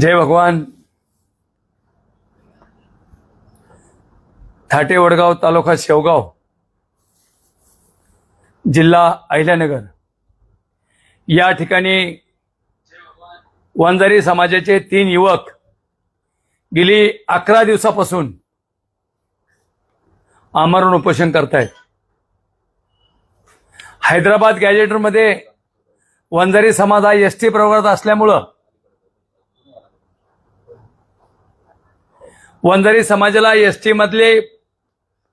जय भगवान. थाटे वडगाव तालुका शेवगाव जिल्हा अहिल्यानगर. या ठिकाणी वंजारी समाजाचे तीन युवक गेली अकरा दिवसापासून आमरण उपोषण करतायत. हैदराबाद गॅजेटरमध्ये वंजारी समाज हा एस टी प्रवर्गात असल्यामुळं वंजारी समाजाला एस टी मधले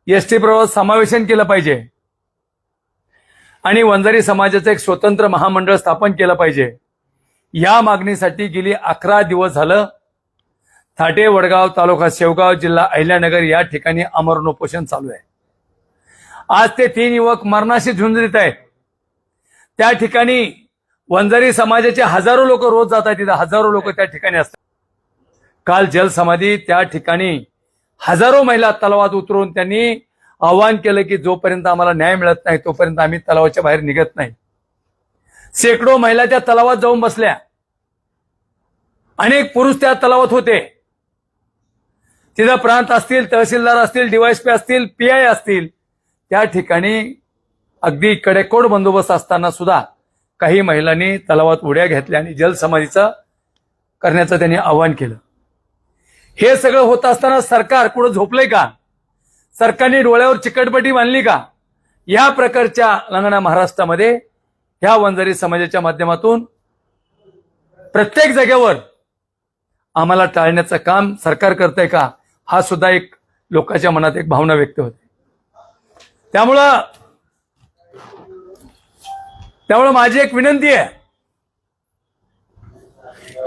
एस टी प्रवास समावेशन केलं पाहिजे आणि वंजारी समाजाचं एक स्वतंत्र महामंडळ स्थापन केलं पाहिजे. या मागणीसाठी गेली अकरा दिवस झालं थाटे वडगाव तालुका शेवगाव जिल्हा अहिल्यानगर या ठिकाणी अमरण उपोषण चालू आहे. आज ते तीन युवक मरणाशी झुंज देत आहेत. त्या ठिकाणी वंजारी समाजाचे हजारो लोक रोज जातात तिथं हजारो लोक त्या ठिकाणी असतात. काल जलसमाधी त्या ठिकाणी हजारो महिला तलावात उतरून त्यांनी आवाहन केलं की जोपर्यंत आम्हाला न्याय मिळत नाही तोपर्यंत आम्ही तलावाच्या बाहेर निघत नाही. शेकडो महिला त्या तलावात जाऊन बसल्या. अनेक पुरुष त्या तलावात होते. तिथं प्रांत असतील तहसीलदार असतील डीवायसपी असतील पीआय असतील त्या ठिकाणी अगदी कडेकोड बंदोबस्त असताना सुद्धा काही महिलांनी तलावात उड्या घेतल्या आणि जलसमाधीचं करण्याचं त्यांनी आवाहन केलं. हे सगळं होत असताना सरकार कुठं झोपलंय का? सरकारने डोळ्यावर चिकटपटी बांधली का? या प्रकारच्या लंगणा महाराष्ट्रामध्ये ह्या वंजारी समाजाच्या माध्यमातून प्रत्येक जागेवर आम्हाला टाळण्याचं काम सरकार करतंय का? हा सुद्धा एक लोकांच्या मनात एक भावना व्यक्त होते. त्यामुळं त्यामुळं माझी एक विनंती आहे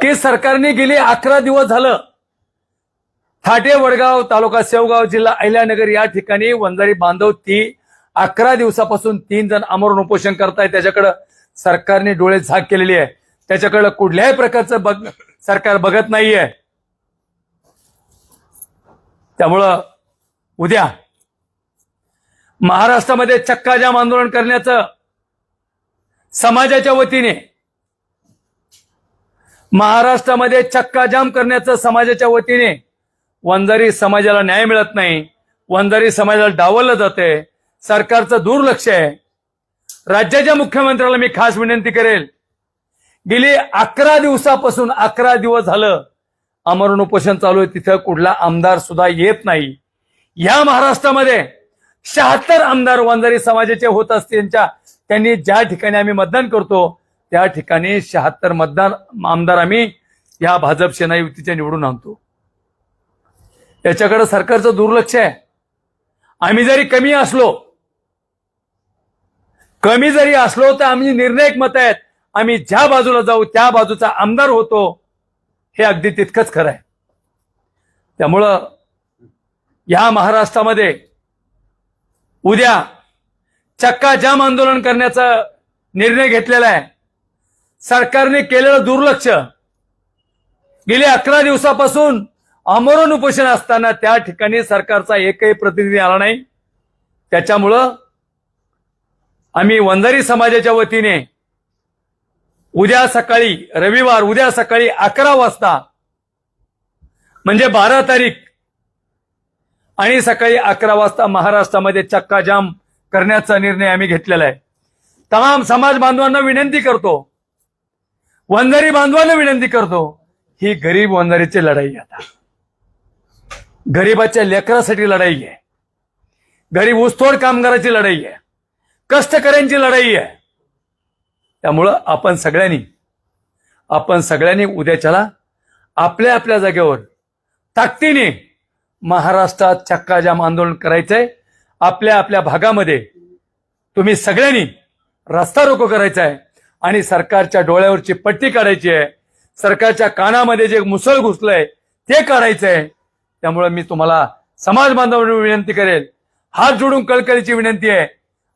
की सरकारने गेले अकरा दिवस झालं थाटे वडगाव तालुका सेवगाव जिल्हा अहिल्यानगर या ठिकाणी वंजारी बांधव ती अकरा दिवसापासून तीन जण आमरण उपोषण करताय. त्याच्याकडं सरकारने डोळे झाक केलेली आहे. त्याच्याकडं कुठल्याही प्रकारचं बघ सरकार बघत नाहीये. त्यामुळं उद्या महाराष्ट्रामध्ये चक्काजाम आंदोलन करण्याचं समाजाच्या वतीने महाराष्ट्रामध्ये चक्काजाम करण्याचं समाजाच्या वतीने वंजारी समाजाला न्याय मिळत नाही वंजारी समाजाला डावललं जाते सरकारचं दुर्लक्ष आहे. राज्याच्या मुख्यमंत्र्याला मी खास विनंती करेल गेली अकरा दिवसापासून अकरा दिवस झालं अमरण उपोषण चालू आहे तिथं कुठला आमदार सुद्धा येत नाही. या महाराष्ट्रामध्ये शहात्तर आमदार वंजारी समाजाचे होत असतील त्यांच्या त्यांनी ज्या ठिकाणी आम्ही मतदान करतो त्या ठिकाणी शहात्तर मतदान आमदार आम्ही या भाजप सेना युतीच्या निवडून आणतो. याच्याकडे सरकारचं दुर्लक्ष आहे. आम्ही जरी कमी असलो कमी जरी असलो तर आम्ही निर्णायक मत आहेत. आम्ही ज्या बाजूला जाऊ त्या बाजूचा आमदार होतो. हे अगदी तितकंच खरं आहे त्यामुळं या महाराष्ट्रामध्ये उद्या चक्का जाम आंदोलन करण्याचा निर्णय घेतलेला आहे. सरकारने केलेलं दुर्लक्ष गेले अकरा दिवसापासून आमरण उपोषण असताना त्या ठिकाणी सरकारचा एकही प्रतिनिधी आला नाही. त्याच्यामुळं आम्ही वंजारी समाजाच्या वतीने उद्या सकाळी रविवार उद्या सकाळी अकरा वाजता म्हणजे बारा तारीख आणि सकाळी अकरा वाजता महाराष्ट्रामध्ये चक्काजाम करण्याचा निर्णय आम्ही घेतलेला आहे. तमाम समाज बांधवांना विनंती करतो. वंजारी बांधवांना विनंती करतो ही गरीब वंजारीची लढाई आता. गरीबाच्या लेकरासाठी लढाई आहे. गरीब ऊसतोड कामगाराची लढाई आहे. कष्टकऱ्यांची लढाई आहे. त्यामुळं आपण सगळ्यांनी आपण सगळ्यांनी उद्याच्याला आपल्या आपल्या जागेवर ताकदीने महाराष्ट्रात चक्काजाम आंदोलन करायचंय. आपल्या आपल्या भागामध्ये तुम्ही सगळ्यांनी रस्ता रोको करायचा आहे आणि सरकारच्या डोळ्यावरची पट्टी काढायची आहे. सरकारच्या कानामध्ये जे मुसळ घुसलंय ते काढायचं आहे त्यामुळे मी तुम्हाला समाज बांधवांना विनंती करेल. हात जोडून कळकळीची विनंती आहे.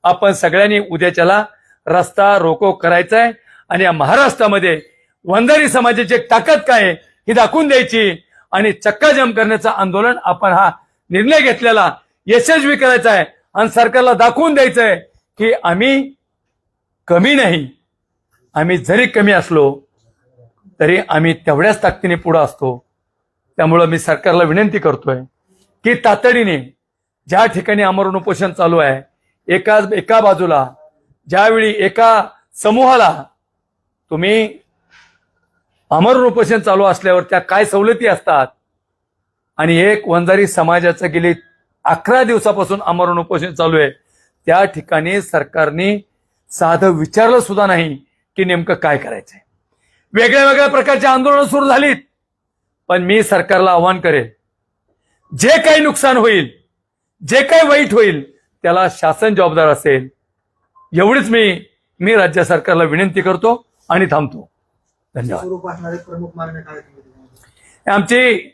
आपण सगळ्यांनी उद्याच्याला रस्ता रोको करायचा आहे आणि या महाराष्ट्रामध्ये वंजारी समाजाची एक ताकद काय आहे ही दाखवून द्यायची. आणि चक्काजाम करण्याचं आंदोलन आपण हा निर्णय घेतलेला यशस्वी करायचा आहे आणि सरकारला दाखवून द्यायचं आहे की आम्ही कमी नाही. आम्ही जरी कमी असलो तरी आम्ही तेवढ्याच ताकदीने पुढे असतो. त्यामुळं मी सरकारला विनंती करतोय की तातडीने ज्या ठिकाणी आमरण उपोषण चालू आहे एका एका बाजूला ज्यावेळी एका समूहाला तुम्ही आमरण उपोषण चालू असल्यावर त्या काय सवलती असतात? आणि एक वंजारी समाजाचं गेली अकरा दिवसापासून अमरण उपोषण चालू आहे. त्या ठिकाणी सरकारने साधं विचारलं सुद्धा नाही की नेमकं काय करायचंय. वेगळ्या वेगळ्या प्रकारची आंदोलनं सुरू झालीत. पण मी सरकारला आव्हान करेल. जे काही नुकसान होईल जे काही वाईट होईल त्याला शासन जबाबदार असेल. एवढीच मी मी राज्य सरकारला विनंती करतो आणि थांबतो. धन्यवाद? आमची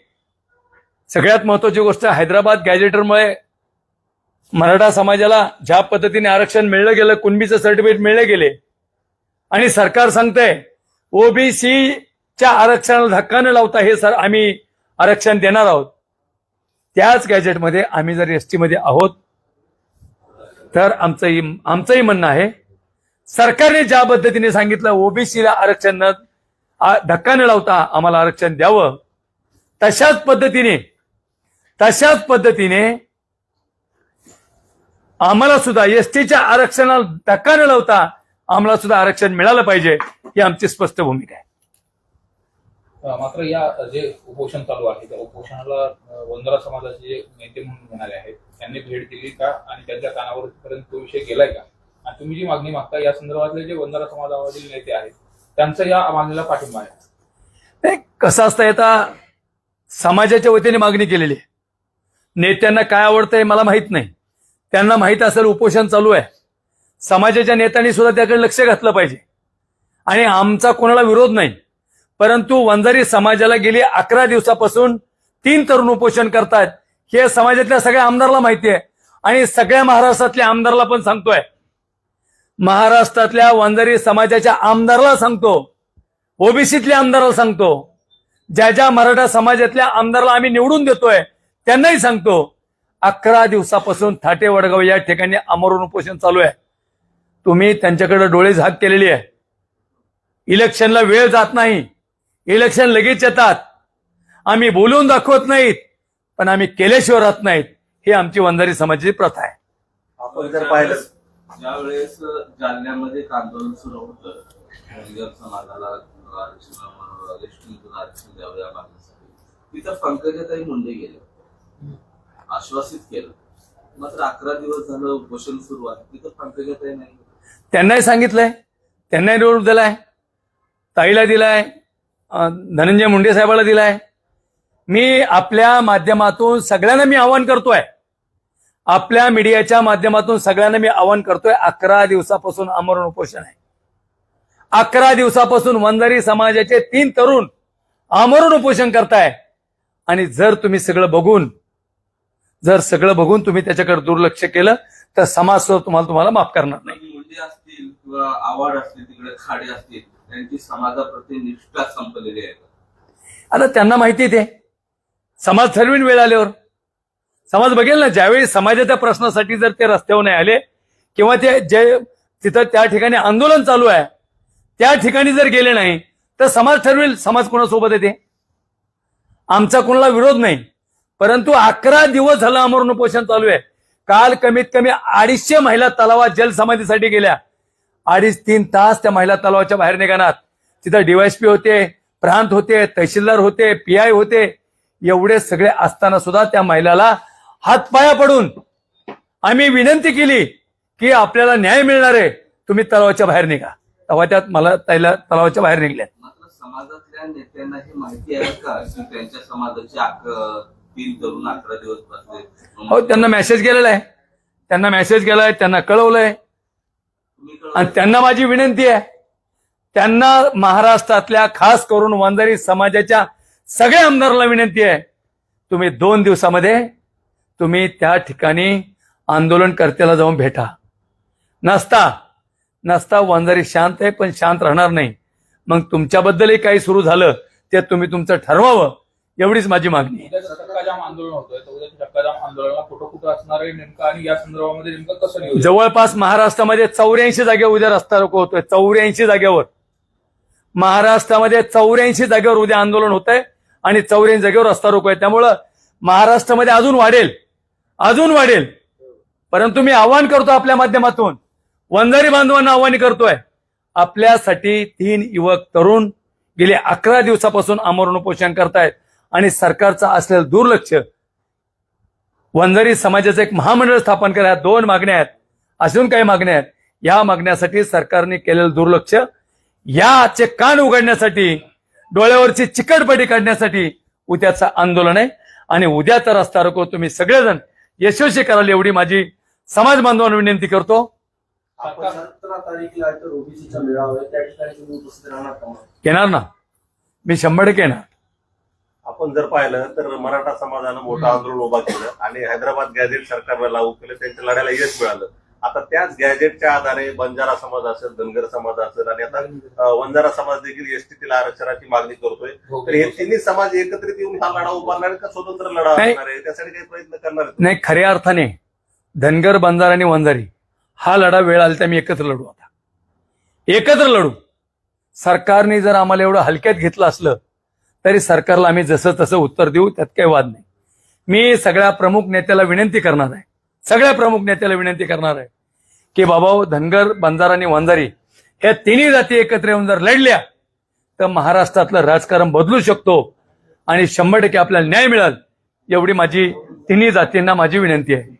सगळ्यात महत्वाची गोष्ट हैदराबाद गॅजेटरमुळे मराठा समाजाला ज्या पद्धतीने आरक्षण मिळलं गेलं कुणबीचं सर्टिफिकेट मिळले गेले आणि सरकार सांगतंय ओबीसीच्या आरक्षणाला धक्का न लावता हे सर आम्ही आरक्षण देणार आहोत. त्याच गॅजेटमध्ये आम्ही जर एसमध्ये आहोत तर आमचंही आमचंही म्हणणं आहे सरकारने ज्या पद्धतीने सांगितलं ओबीसीला आरक्षण न धक्का न लावता आम्हाला आरक्षण द्यावं तशाच पद्धतीने तशाच पद्धतीने आम्हाला सुद्धा एसटीच्या आरक्षणाला धक्का न लावता आम्हाला सुद्धा आरक्षण मिळालं पाहिजे ही आमची स्पष्ट भूमिका आहे. मात्र या जे उपोषण चालू आहे त्या उपोषणाला वंदरा वंजारा समाजाचे जे नेते म्हणून घेणारे आहेत त्यांनी भेट दिली का? आणि त्यांच्या कानावर पर्यंत तो विषय गेलाय का? आणि तुम्ही जी मागणी मागता या संदर्भातले जे वंजारा समाजामधील नेते आहेत त्यांचा या मागणीला पाठिंबा आहे. नाही कसं असतं आता समाजाच्या वतीने मागणी केलेली आहे. नेत्यांना काय आवडतंय मला माहीत नाही. त्यांना माहीत असेल उपोषण चालू आहे. समाजाच्या नेत्यांनी सुद्धा त्याकडे लक्ष घातलं पाहिजे. आणि आमचा कोणाला विरोध नाही. परंतु वंजारी समाजाला गेली अकरा दिवसापासून तीन तरुण उपोषण करतायत. हे समाजातल्या सगळ्या आमदारला माहिती आहे आणि सगळ्या महाराष्ट्रातल्या आमदारला पण सांगतोय. महाराष्ट्रातल्या वंजारी समाजाच्या आमदारला सांगतो. ओबीसीतल्या आमदाराला सांगतो. ज्या ज्या मराठा समाजातल्या आमदारला आम्ही निवडून देतोय त्यांनाही सांगतो. अकरा दिवसापासून थाटे वडगाव या ठिकाणी अमरून उपोषण चालू आहे. तुम्ही त्यांच्याकडे डोळे झाक केलेली आहे. इलेक्शनला वेळ जात नाही. इलेक्शन लगेच येतात. आम्ही बोलून दाखवत नाहीत पण आम्ही केल्याशिवाय राहत नाहीत. ही आमची वंजारी समाजाची प्रथा आहे. आपण जर पाहिलं. ज्यावेळेस जालन्यामध्ये एक आंदोलन सुरू होतं धनगर समाजाला आरक्षण एसटीतून आरक्षण द्यावं या मागणीसाठी तिथं पंकजाताई मुंडे गेले आश्वासित केलं. मात्र अकरा दिवस झालं उपोषण सुरू आहे. तिथं पंकजाताई नाही. त्यांनाही सांगितलंय त्यांनाही निवडून दिलाय ताईला दिलाय धनंजय मुंडे साहेबाला दिलाय. मी आपल्या माध्यमातून सगळ्यांना मी आवाहन करतोय. आपल्या मीडियाच्या माध्यमातून सगळ्यांना मी आवाहन करतोय अकरा दिवसापासून आमरण उपोषण आहे. अकरा दिवसापासून वंजारी समाजाचे तीन तरुण आमरण उपोषण करताय. आणि जर तुम्ही सगळं बघून जर सगळं बघून तुम्ही त्याच्याकडे दुर्लक्ष केलं तर समाज सुद्धा तुम्हाला तुम्हाला माफ करणार नाही. मुंडे असतील किंवा आवाड असतील तिकडे खाडे असतील त्यांची समाजाप्रती निष्ठा संपलेली आहे. आता त्यांना माहिती आहे ते. समाज ठरवीन वेळ आल्यावर. समाज बघेल ना ज्यावेळी समाजाच्या प्रश्नासाठी जर ते रस्त्यावर नाही आले किंवा ते जे तिथं त्या ठिकाणी आंदोलन चालू आहे त्या ठिकाणी जर गेले नाही तर समाज ठरवेल समाज कोणासोबत येते आमचा कोणाला विरोध नाही. परंतु अकरा दिवस झालं अमरण उपोषण चालू आहे. काल कमीत कमी अडीचशे महिला तलावात जलसमाधीसाठी गेल्या. अडीच तीन तास त्या महिला तलावाच्या बाहेर निघाणार तिथं डीवायसपी होते प्रांत होते तहसीलदार होते पीआय होते. एवढे सगळे असताना सुद्धा त्या महिलाला हातपाया पडून आम्ही विनंती केली की आपल्याला न्याय मिळणार आहे तुम्ही तलावाच्या बाहेर निघा. तेव्हा त्यात मला त्याला तलावाच्या बाहेर निघल्या समाजातल्या नेत्यांना हे माहिती आहे का की त्यांच्या समाजाचे तरुण अकरा दिवस हो त्यांना मेसेज गेलेला आहे. त्यांना मेसेज गेलाय त्यांना कळवलंय. आणि त्यांना माझी विनंती आहे त्यांना महाराष्ट्रातल्या खास करून वंजारी समाजाच्या सगळ्या आमदारांना विनंती आहे तुम्ही दोन दिवसामध्ये तुम्ही त्या ठिकाणी आंदोलनकर्त्याला जाऊन भेटा. नसता नसता वंजारी शांत आहे पण शांत राहणार नाही. मग तुमच्याबद्दलही काही सुरू झालं ते तुम्ही तुमचं ठरवावं एवढीच माझी मागणी आहे आंदोलनाला कुठं कुठं असणार आहे नेमकं आणि या संदर्भामध्ये नेमकं कसं नियोजन जवळपास महाराष्ट्रामध्ये चौऱ्याऐंशी जागेवर उद्या रस्ता रोको होतोय. चौऱ्याऐंशी जागेवर. महाराष्ट्रामध्ये चौऱ्याऐंशी जागेवर उद्या आंदोलन होत आहे आणि चौऱ्याऐंशी जागेवर रस्ता रोको आहे त्यामुळं महाराष्ट्रामध्ये अजून वाढेल. अजून वाढेल. परंतु मी आव्हान करतो आपल्या माध्यमातून. वंजारी बांधवांना आव्हान करतोय. आपल्यासाठी तीन युवक तरुण गेले अकरा दिवसापासून आमरण उपोषण करतायत आणि सरकारचं असलेलं दुर्लक्ष वंजारी समाजाचं एक महामंडळ स्थापन करा ह्या दोन मागण्या आहेत. अजून काही मागण्या आहेत. या मागण्यासाठी सरकारने केलेलं दुर्लक्ष याचे कान उघडण्यासाठी डोळ्यावरची चिकटपटी काढण्यासाठी उद्याचं आंदोलन आहे. आणि उद्याचा रस्ता रोको. तुम्ही सगळेजण यशस्वी कराल एवढी माझी समाज बांधवांना विनंती करतो? येणार ना. मी शंभर टक्के येणार. आपण जर पाहिलं तर मराठा समाजानं मोठं आंदोलन उभा केलं आणि हैदराबाद गॅझेट सरकारनं लागू केलं त्यांच्या लढ्याला यश मिळालं. आता त्याच गॅझेटच्या आधारे बंजारा समाज असेल धनगर समाज असेल आणि आता वंजारा समाज देखील एसटीतील आरक्षणाची मागणी करतोय तर हे तिन्ही समाज एकत्रित येऊन हा लढा उभारणार आहे का स्वतंत्र लढा. असणार आहे? त्यासाठी काही प्रयत्न करणार आहेत? नाही खऱ्या अर्थाने धनगर बंजारा आणि वंजारी हा लढा वेळ आला तर मी एकत्र लढू आता. एकत्र लढू. सरकारने जर आम्हाला एवढं हलक्यात घेतलं असलं तरी सरकारला आम्ही जसं तसं उत्तर देऊ त्यात काही वाद नाही. मी सगळ्या प्रमुख नेत्याला विनंती करणार आहे. सगळ्या प्रमुख नेत्याला विनंती करणार आहे की बाबा धनगर बंजारा आणि वंजारी ह्या तिन्ही जाती एकत्र येऊन जर लढल्या तर महाराष्ट्रातलं राजकारण बदलू शकतो आणि शंभर टक्के आपल्याला न्याय मिळेल एवढी माझी तिन्ही जातींना माझी विनंती आहे.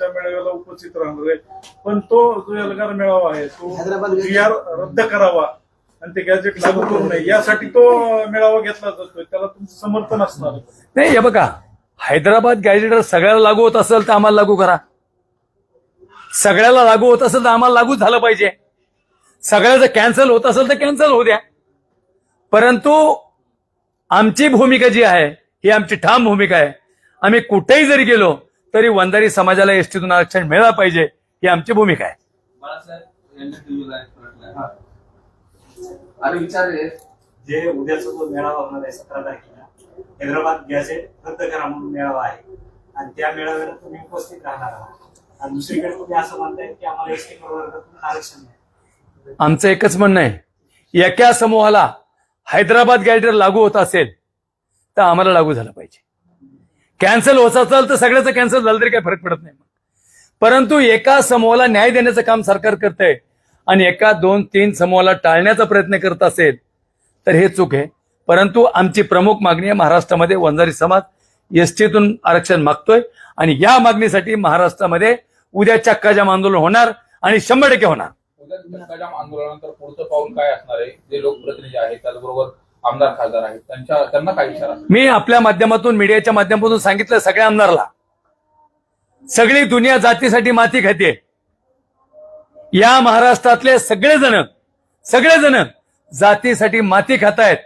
मेळाव्याला उपस्थित राहणार आहे पण तो जो एल्गार मेळावा आहे तो रद्द करावा. आणि ते गॅजेट लागू करू नये. यासाठी तो मेळावा घेतला जातोय. त्याला तुमचं समर्थन असणार. नाही हे बघा. हैदराबाद गॅजेटर सगळ्याला लागू होत असेल तर आम्हाला लागू करा. सगळ्याला लागू होत असेल तर आम्हाला लागू झालं पाहिजे. सगळ्याचं कॅन्सल होत असेल तर कॅन्सल होऊ द्या. परंतु आमची भूमिका जी आहे ही आमची ठाम भूमिका आहे. आम्ही कुठेही जरी गेलो तरी वंजारी समाजाला एसटीतून आरक्षण मिळालं पाहिजे ही आमची भूमिका आहे. आणि विचार आहे जे उद्याचा जो मेळावा होणार आहे सतरा तारखेला हैदराबाद गॅझेट रद्द करा म्हणून मेळावा आहे. आणि त्या मेळाव्याला तुम्ही उपस्थित राहणार आहात. आणि दुसरीकडे तुम्ही असं म्हणताय की आम्हाला एसटी प्रवर्गातून आरक्षण नाही आमचं एकच म्हणणं आहे एका समूहाला हैदराबाद गॅजेटर लागू होत असेल तर आम्हाला लागू झालं पाहिजे. कॅन्सल होत असेल तर सगळ्याचं कॅन्सल झालं तरी काही फरक पडत नाही. परंतु एका समूहाला न्याय देण्याचं काम सरकार करतंय आणि एका दोन तीन समूहाला टाळण्याचा प्रयत्न करत असेल तर हे चूक आहे. परंतु आमची प्रमुख मागणी आहे महाराष्ट्रामध्ये वंजारी समाज एसटीतून आरक्षण मागतोय आणि या मागणीसाठी महाराष्ट्रामध्ये उद्या चक्काजाम आंदोलन होणार आणि शंभर टक्के होणार. आंदोलनानंतर पुढचं पाऊल काय असणार आहे? जे लोकप्रतिनिधी आहेत त्याचबरोबर आमदार खासदार आहेत त्यांच्या त्यांना काय इशारा मी आपल्या माध्यमातून मीडियाच्या माध्यमातून सांगितलं सगळ्या आमदारला. सगळी दुनिया जातीसाठी माती खाते. या महाराष्ट्रातले सगळेजण सगळेजण जातीसाठी माती खातायत.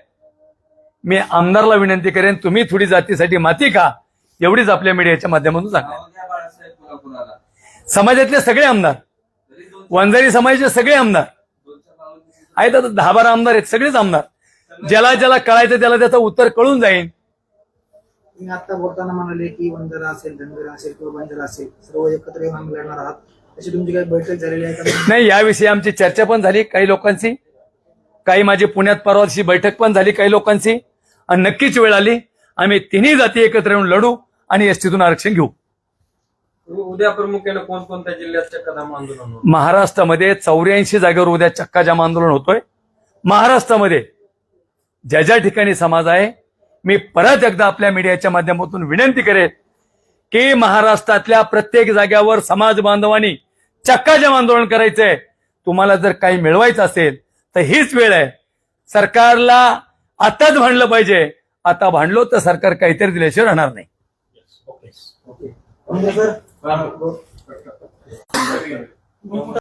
मी आमदारला विनंती करेन तुम्ही थोडी जातीसाठी माती खा एवढीच आपल्या मीडियाच्या माध्यमातून सांगा समाजातले सगळे आमदार वंजारी समाजाचे सगळे आमदार आहेत आता दहा बारा आमदार आहेत सगळेच आमदार. ज्याला ज्याला कळायचं त्याला त्याचं उत्तर कळून जाईल तुम्ही आता बोलताना म्हणाले की वंजारा असेल धनगर असेल किंवा बंजारा असेल सर्व एकत्र येऊन लढणार आहात. अशी तुमची काही बैठक झालेली आहे का? नाही याविषयी आमची चर्चा पण झाली काही लोकांची काही माझी पुण्यात परवाची बैठक पण झाली काही लोकांची आणि नक्कीच वेळ आली. आम्ही तिन्ही जाती एकत्र येऊन लढू आणि एसटीतून आरक्षण घेऊ. उद्या प्रामुख्याने कोणकोणत्या जिल्ह्यात चक्काजाम आंदोलन होणार? महाराष्ट्रामध्ये चौऱ्याऐंशी जागेवर उद्या चक्काजाम आंदोलन होतोय. महाराष्ट्रामध्ये ज्या ज्या ठिकाणी समाज आहे मी परत एकदा आपल्या मीडियाच्या माध्यमातून विनंती करेन की महाराष्ट्रातल्या प्रत्येक जाग्यावर समाज बांधवांनी चक्काजाम आंदोलन करायचंय. तुम्हाला जर काही मिळवायचं असेल तर हीच वेळ आहे. सरकारला आताच भांडलं पाहिजे. आता भांडलो तर सरकार काहीतरी दिल्याशिवाय राहणार नाही.